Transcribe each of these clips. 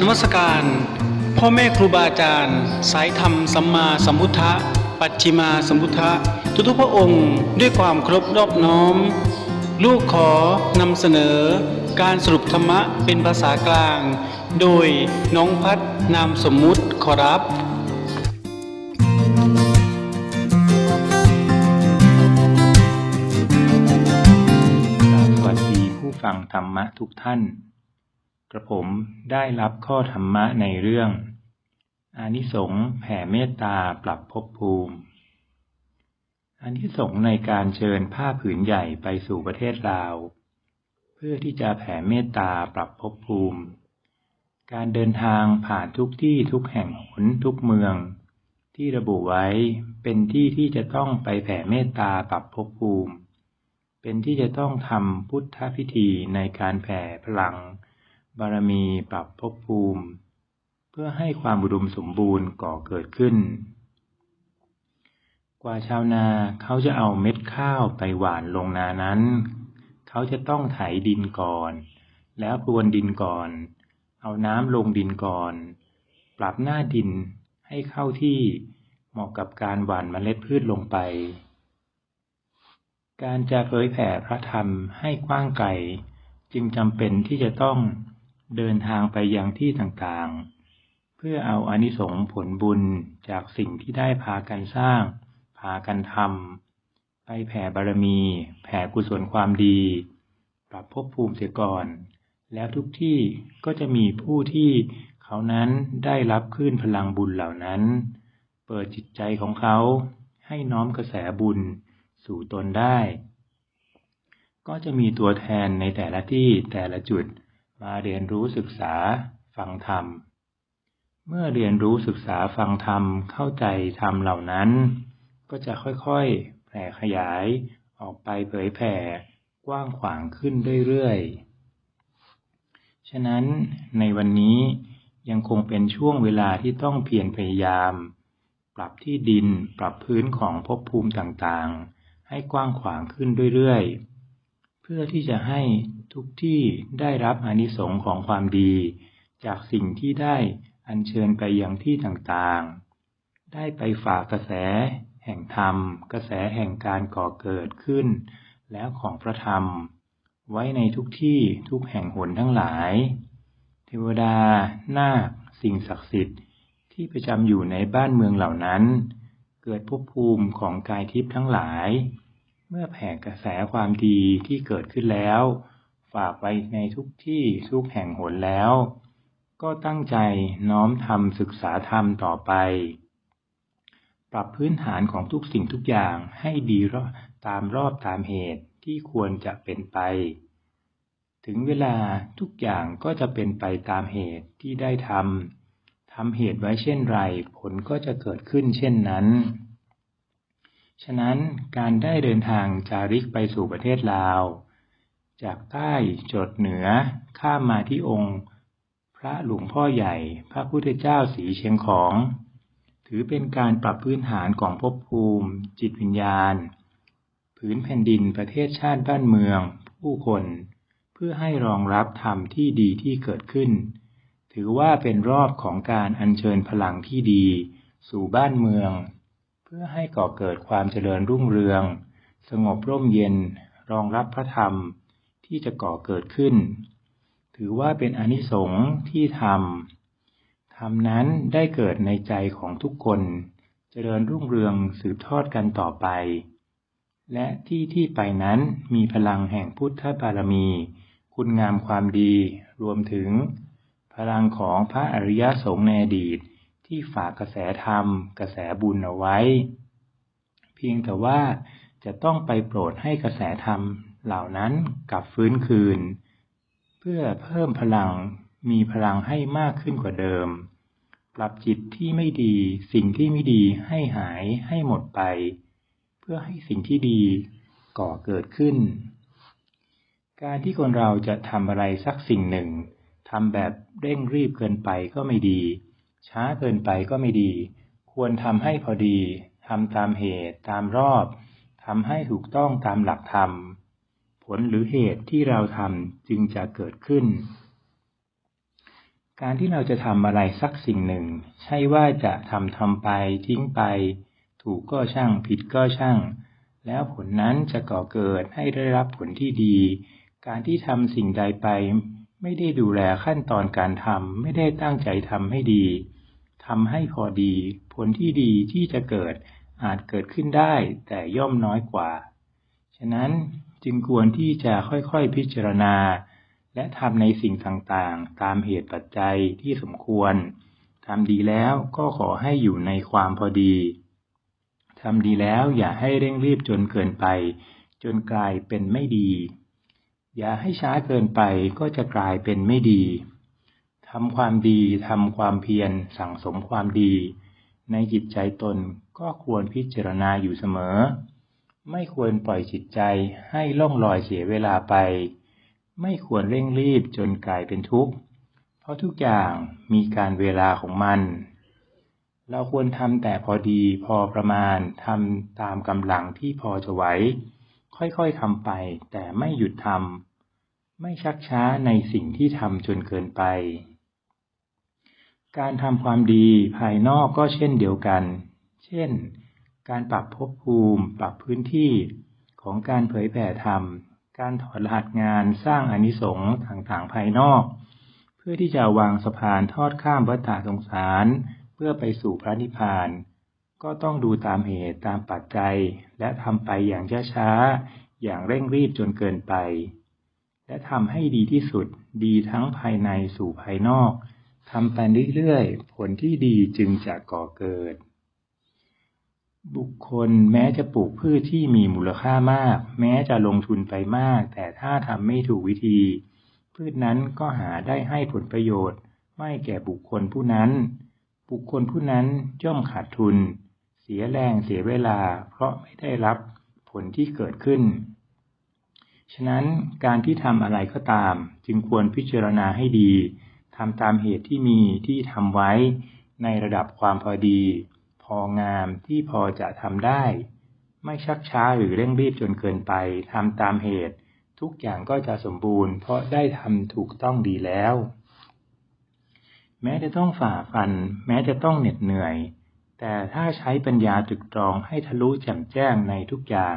นมัสการ พ่อแม่ครูบาอาจารย์ สายธรรมสัมมาสัมพุทธะ ปัจฉิมาสัมพุทธะ ทุกทุกพระองค์ด้วยความเคารพรอบน้อม ลูกขอนำเสนอ การสรุปธรรมะเป็นภาษากลาง โดยน้องพัฒนามสมมุติขอรับสวัสดีผู้ฟังธรรมะทุกท่าน กระผมได้รับข้อธรรมะในเรื่อง อานิสงส์แผ่เมตตาปรับภพภูมิ อานิสงส์ในการเชิญผ้าผืนใหญ่ไปสู่ประเทศลาว เพื่อที่จะแผ่เมตตาปรับภพภูมิ การเดินทางผ่านทุกที่ทุกแห่งหนทุกเมือง ที่ระบุไว้เป็นที่ที่จะต้องไปแผ่เมตตาปรับภพภูมิ เป็นที่จะต้องทำพุทธพิธีในการแผ่พลัง บารมีปรับภพภูมิ เพื่อให้ความอุดมสมบูรณ์ก่อเกิดขึ้น กว่าชาวนาเขาจะเอาเม็ดข้าวไปหว่านลงนานั้น เขาจะต้องไถดินก่อน แล้วพรวนดินก่อน เอาน้ำลงดินก่อน ปรับหน้าดินให้เข้าที่เหมาะกับการหว่านเมล็ดพืชลงไป การจะเผยแผ่พระธรรมให้กว้างไกลจึงจำเป็นที่จะต้อง เดินทางไปยังที่ต่างๆ เพื่อเอาอานิสงส์ผลบุญจากสิ่งที่ได้พากันสร้าง พากันทำไปแผ่บารมี แผ่กุศลความดี ปรับภพภูมิเสียก่อน แล้วทุกที่ก็จะมีผู้ที่เขานั้นได้รับคลื่นพลังบุญเหล่านั้น เปิดจิตใจของเขาให้น้อมกระแสบุญสู่ตนได้ ก็จะมีตัวแทนในแต่ละที่แต่ละจุด มาเรียนรู้ศึกษาฟังธรรม เมื่อเรียนรู้ศึกษาฟังธรรมเข้าใจธรรมเหล่านั้น ก็จะค่อยๆ แผ่ขยายออกไปเผยแผ่กว้างขวางขึ้นเรื่อยๆ ฉะนั้นในวันนี้ยังคงเป็นช่วงเวลาที่ต้องเพียรพยายาม ปรับที่ดินปรับพื้นของภพภูมิต่างๆ ให้กว้างขวางขึ้นเรื่อยๆ เพื่อที่จะให้ ทุกที่ได้รับอานิสงส์ของความดี จากสิ่งที่ได้อัญเชิญไปยังที่ต่างๆ ได้ไปฝากกระแส แห่งธรรม กระแสแห่งการก่อเกิดขึ้น แล้วของพระธรรม ไว้ในทุกที่ทุกแห่งหนทั้งหลาย เทวดา นาค สิ่งศักดิ์สิทธิ์ที่ประจำอยู่ในบ้านเมืองเหล่านั้น เกิดภพภูมิของกายทิพย์ทั้งหลาย เมื่อแผ่กระแสความดีที่เกิดขึ้นแล้ว ฝากไว้ในทุกที่ทุกแห่งหนแล้ว ก็ตั้งใจน้อมทำศึกษาธรรมต่อไป ปรับพื้นฐานของทุกสิ่งทุกอย่างให้ดีรอบตามรอบตามเหตุที่ควรจะเป็นไป ถึงเวลาทุกอย่างก็จะเป็นไปตามเหตุที่ได้ทำทำเหตุไว้เช่นไร ผลก็จะเกิดขึ้นเช่นนั้น ฉะนั้นการได้เดินทางจาริกไปสู่ประเทศลาว จากใต้จดเหนือข้ามมาที่องค์ พระหลวงพ่อใหญ่ พระพุทธเจ้าสีเชียงของ ถือเป็นการปรับพื้นฐานของภพภูมิ จิตวิญญาณผืนแผ่นดินประเทศชาติบ้านเมือง ผู้คน เพื่อให้รองรับธรรมที่ดีที่เกิดขึ้น ถือว่าเป็นรอบของการอัญเชิญพลังที่ดี สู่บ้านเมือง เพื่อให้ก่อเกิดความเจริญรุ่งเรือง สงบร่มเย็น รองรับพระธรรม ที่จะก่อเกิดขึ้น ถือว่าเป็นอนิสงส์ที่ทำธรรมนั้นได้เกิดในใจของทุกคนเจริญรุ่งเรืองสืบทอดกันต่อไป และที่ที่ไปนั้นมีพลังแห่งพุทธบารมี คุณงามความดี รวมถึง พลังของพระอริยสงฆ์ในอดีตที่ฝากกระแสธรรม กระแสบุญเอาไว้ เพียงแต่ว่าจะต้องไปโปรดให้กระแสธรรม เหล่านั้นกลับฟื้นคืน เพื่อเพิ่มพลังมีพลังให้มากขึ้นกว่าเดิม ปรับจิตที่ไม่ดีสิ่งที่ไม่ดีให้หายให้หมดไป เพื่อให้สิ่งที่ดีก่อเกิดขึ้น การที่คนเราจะทำอะไรสักสิ่งหนึ่งทำแบบเร่งรีบเกินไปก็ไม่ดี ช้าเกินไปก็ไม่ดี ควรทำให้พอดีทำตามเหตุตามรอบทำให้ถูกต้องตามหลักธรรม ลหรือเหตุที่เราทำจึงจะเกิดขึ้น การที่เราจะทำอะไรสักสิ่งหนึ่ง ใช่ว่าจะทำทำไปทิ้งไป ถูกก็ช่างผิดก็ช่าง แล้วผลนั้นจะก่อเกิดให้ได้รับผลที่ดี การที่ทำสิ่งใดไป ไม่ได้ดูแลขั้นตอนการทำไม่ได้ตั้งใจทำให้ดีทำให้พอดี ผลที่ดีที่จะเกิดอาจเกิดขึ้นได้แต่ย่อมน้อยกว่า ฉะนั้น จึงควรที่จะค่อยๆพิจารณา และทำในสิ่งต่างๆ ตามเหตุปัจจัยที่สมควรทำดีแล้วก็ขอให้อยู่ในความพอดีทำดีแล้วอย่าให้เร่งรีบจนเกินไป จนกลายเป็นไม่ดี อย่าให้ช้าเกินไปก็จะกลายเป็นไม่ดีทำความดีทำความเพียรสั่งสมความดี ในจิตใจตนก็ควรพิจารณาอยู่เสมอ ไม่ควรปล่อยจิตใจให้ล่องลอยเสียเวลาไป ไม่ควรเร่งรีบจนกลายเป็นทุกข์ เพราะทุกอย่างมีการเวลาของมัน เราควรทำแต่พอดีพอประมาณทำตามกำลังที่พอจะไหว ค่อยๆทำไปแต่ไม่หยุดทำ ไม่ชักช้าในสิ่งที่ทำจนเกินไป การทำความดีภายนอกก็เช่นเดียวกัน เช่น การปรับภพภูมิ ปรับพื้นที่ของการเผยแผ่ธรรม การถอดรหัสงานสร้างอนิสงส์ต่างๆภายนอก เพื่อที่จะวางสะพานทอดข้ามวัฏฏะสงสาร เพื่อไปสู่พระนิพพาน ก็ต้องดูตามเหตุตามปัจจัย และทำไปอย่างช้าๆอย่างเร่งรีบจนเกินไป และทำให้ดีที่สุดดีทั้งภายในสู่ภายนอกทำไปเรื่อยๆ ผลที่ดีจึงจะก่อเกิด บุคคลแม้จะปลูกพืชที่มีมูลค่ามาก แม้จะลงทุนไปมาก แต่ถ้าทำไม่ถูกวิธี พืชนั้นก็หาได้ให้ผลประโยชน์ ไม่แก่บุคคลผู้นั้น บุคคลผู้นั้นย่อมขาดทุน เสียแรงเสียเวลา เพราะไม่ได้รับผลที่เกิดขึ้น ฉะนั้นการที่ทำอะไรก็ตาม จึงควรพิจารณาให้ดีทำตามเหตุที่มีที่ทำไว้ในระดับความพอดี พองามที่พอจะทำได้ ไม่ชักช้าหรือเร่งรีบจนเกินไปทำตามเหตุ ทุกอย่างก็จะสมบูรณ์ เพราะได้ทำถูกต้องดีแล้ว แม้จะต้องฝ่าฟัน แม้จะต้องเหน็ดเหนื่อย แต่ถ้าใช้ปัญญาตรึกตรองให้ทะลุแจ่มแจ้งในทุกอย่าง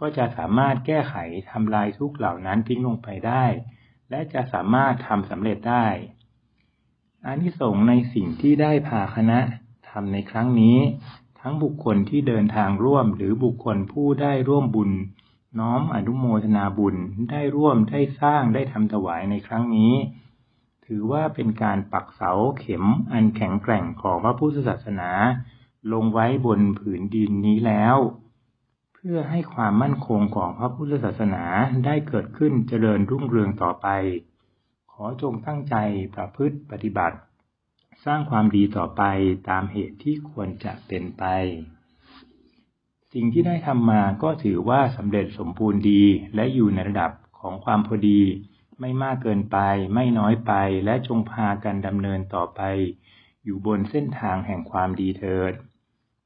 ก็จะสามารถแก้ไขทำลายทุกเหล่านั้นทิ้งลงไปได้ และจะสามารถทำสำเร็จได้อานิสงส์ในสิ่งที่ได้พาคณะ ทำในครั้งนี้ ทั้งบุคคลที่เดินทางร่วม หรือบุคคลผู้ได้ร่วมบุญ น้อมอนุโมทนาบุญได้ร่วมได้สร้างได้ทำถวายในครั้งนี้ ถือว่าเป็นการปักเสาเข็มอันแข็งแกร่งของพระพุทธศาสนา ลงไว้บนผืนดินนี้แล้ว เพื่อให้ความมั่นคงของพระพุทธศาสนาได้เกิดขึ้นเจริญรุ่งเรืองต่อไป ขอจงตั้งใจประพฤติปฏิบัติ สร้างความดีต่อไปตามเหตุที่ควรจะเป็นไป สิ่งที่ได้ทำมาก็ถือว่าสำเร็จสมบูรณ์ดีและอยู่ในระดับของความพอดี ไม่มากเกินไปไม่น้อยไปและจงพากันดำเนินต่อไป อยู่บนเส้นทางแห่งความดีเถิด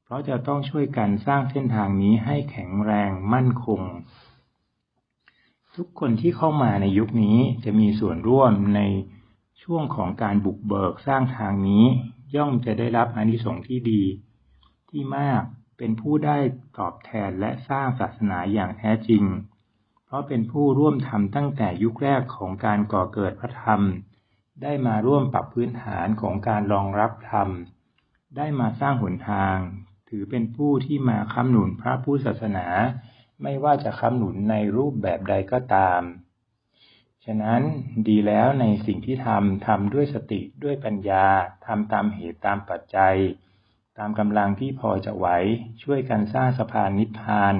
เพราะจะต้องช่วยกันสร้างเส้นทางนี้ให้แข็งแรงมั่นคงทุกคนที่เข้ามาในยุคนี้จะมีส่วนร่วมใน ช่วงของการบุกเบิกสร้างทางนี้ย่อมจะได้รับอานิสงส์ที่ดี ที่มากเป็นผู้ได้ตอบแทนและสร้างศาสนาอย่างแท้จริง เพราะเป็นผู้ร่วมทำตั้งแต่ยุคแรกของการก่อเกิดพระธรรม ได้มาร่วมปรับพื้นฐานของการรองรับธรรม ได้มาสร้างหนทาง ถือเป็นผู้ที่มาค้ำหนุนพระพุทธศาสนา ไม่ว่าจะค้ำหนุนในรูปแบบใดก็ตาม ฉะนั้นดีแล้วในสิ่งที่ทำทำด้วยสติด้วยปัญญาทำตามเหตุตามปัจจัย ตามกำลังที่พอจะไหวช่วยกันสร้างสะพานนิพพาน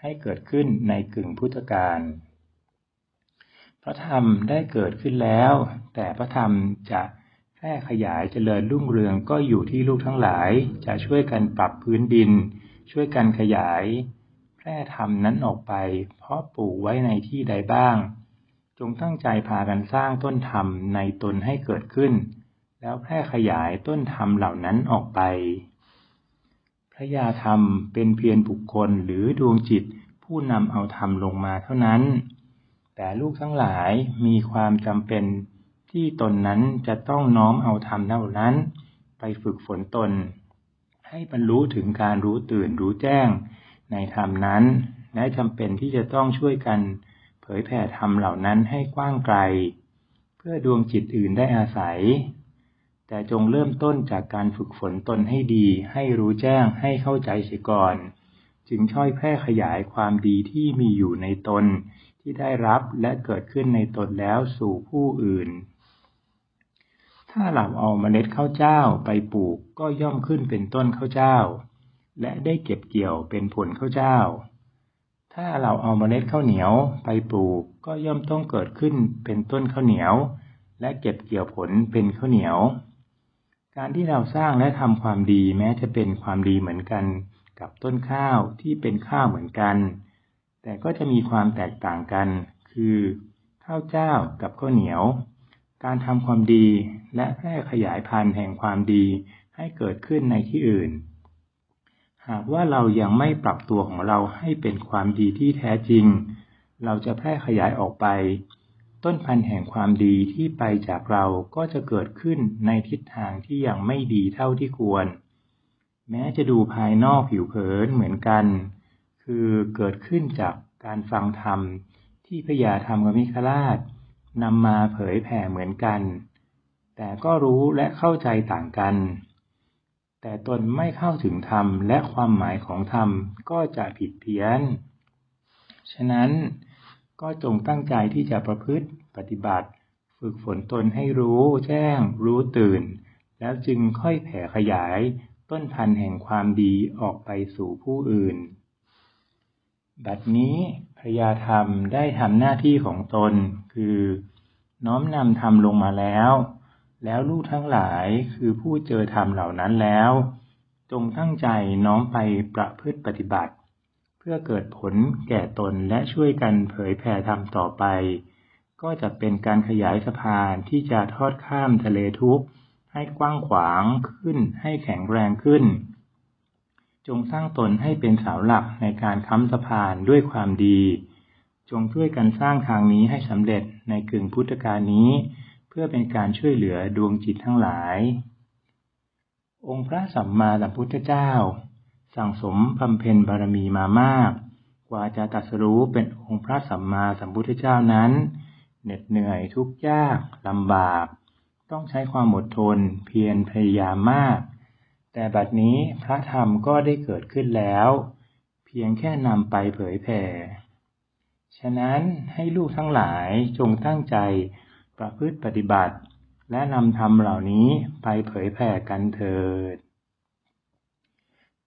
ให้เกิดขึ้นในกึ่งพุทธกาลพระธรรมได้เกิดขึ้นแล้ว แต่พระธรรมจะแพร่ขยายเจริญรุ่งเรืองก็อยู่ที่ลูกทั้งหลาย จะช่วยกันปรับพื้นดิน ช่วยกันขยาย แพร่ธรรมนั้นออกไป เพราะปลูกไว้ในที่ใดบ้าง จงตั้งใจพากันสร้างต้นธรรมในตนให้เกิดขึ้น แล้วแพร่ขยายต้นธรรมเหล่านั้นออกไป พระยาธรรมเป็นเพียงบุคคลหรือดวงจิตผู้นำเอาธรรมลงมาเท่านั้น แต่ลูกทั้งหลายมีความจำเป็นที่ตนนั้นจะต้องน้อมเอาธรรมเหล่านั้น ไปฝึกฝนตน ให้บรรลุถึงการรู้ตื่นรู้แจ้งในธรรมนั้น และจำเป็นที่จะต้องช่วยกัน ผยแผ่ธรรมเหล่านั้นให้กว้างไกล เพื่อดวงจิตอื่นได้อาศัย แต่จงเริ่มต้นจากการฝึกฝนตนให้ดี ให้รู้แจ้งให้เข้าใจเสียก่อน จึงช่อยแพร่ขยายความดีที่มีอยู่ในตนที่ได้รับและเกิดขึ้นในตนแล้วสู่ผู้อื่น ถ้าเราเอาเมล็ดข้าวเจ้าไปปลูกก็ย่อมขึ้นเป็นต้นข้าวเจ้า และได้เก็บเกี่ยวเป็นผลข้าวเจ้า ถ้าเราเอาเมล็ดข้าวเหนียวไปปลูกก็ย่อมต้องเกิดขึ้นเป็นต้นข้าวเหนียว และเก็บเกี่ยวผลเป็นข้าวเหนียว การที่เราสร้างและทำความดีแม้จะเป็นความดีเหมือนกันกับต้นข้าวที่เป็นข้าวเหมือนกัน แต่ก็จะมีความแตกต่างกัน คือ ข้าวเจ้ากับข้าวเหนียว การทำความดีและแพร่ขยายพันธุ์แห่งความดีให้เกิดขึ้นในที่อื่น หากว่าเรายังไม่ปรับตัวของเราให้เป็นความดีที่แท้จริง เราจะแพร่ขยายออกไป ต้นพันธุ์แห่งความดีที่ไปจากเราก็จะเกิดขึ้นในทิศทางที่ยังไม่ดีเท่าที่ควร แม้จะดูภายนอกผิวเผินเหมือนกัน คือเกิดขึ้นจากการฟังธรรมที่พยาธรรมกมิคราชนำมาเผยแผ่เหมือนกัน แต่ก็รู้และเข้าใจต่างกัน แต่ตนไม่เข้าถึงธรรมและความหมายของธรรมก็จะผิดเพี้ยน ฉะนั้นก็จงตั้งใจที่จะประพฤติปฏิบัติ ฝึกฝนตนให้รู้แจ้ง รู้ตื่น แล้วจึงค่อยแผ่ขยายต้นพันธุ์แห่งความดีออกไปสู่ผู้อื่น บัดนี้พระยาธรรมได้ทำหน้าที่ของตน คือ น้อมนำธรรมลงมาแล้ว แล้วลูกทั้งหลายคือผู้เจอธรรมเหล่านั้นแล้ว จงตั้งใจน้อมไปประพฤติปฏิบัติ เพื่อเกิดผลแก่ตนและช่วยกันเผยแผ่ธรรมต่อไป ก็จะเป็นการขยายสะพานที่จะทอดข้ามทะเลทุกข์ให้กว้างขวางขึ้นให้แข็งแรงขึ้น จงสร้างตนให้เป็นเสาหลักในการค้ำสะพานด้วยความดี จงช่วยกันสร้างทางนี้ให้สำเร็จในกึ่งพุทธกาลนี้ พื่อเป็นการช่วยเหลือดวงจิตทั้งหลาย องค์พระสัมมาสัมพุทธเจ้า สั่งสมบำเพ็ญบารมีมามาก กว่าจะตรัสรู้เป็นองค์พระสัมมาสัมพุทธเจ้านั้น เหน็ดเหนื่อยทุกข์ยากลำบาก ต้องใช้ความอดทนเพียรพยายามมาก แต่บัดนี้พระธรรมก็ได้เกิดขึ้นแล้ว เพียงแค่นำไปเผยแผ่ ฉะนั้นให้ลูกทั้งหลายจงตั้งใจ ประพฤติปฏิบัติ และนำธรรมเหล่านี้ไปเผยแผ่กันเถิด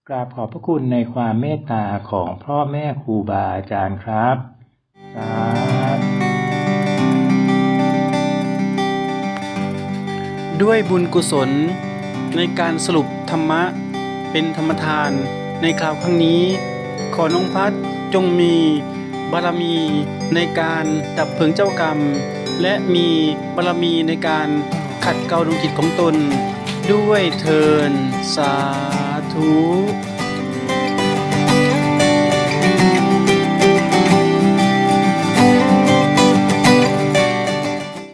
กราบขอบพระคุณในความเมตตาของพ่อแม่ครูบาอาจารย์ครับสาธุด้วยบุญกุศลในการสรุปธรรมะ เป็นธรรมทานในคราวครั้งนี้ ขอน้องพัดจงมีบารมีในการดับเพลิงเจ้ากรรม และมีบารมีในการขัดเกลาดวงจิตของตน ด้วยเทินสาธุ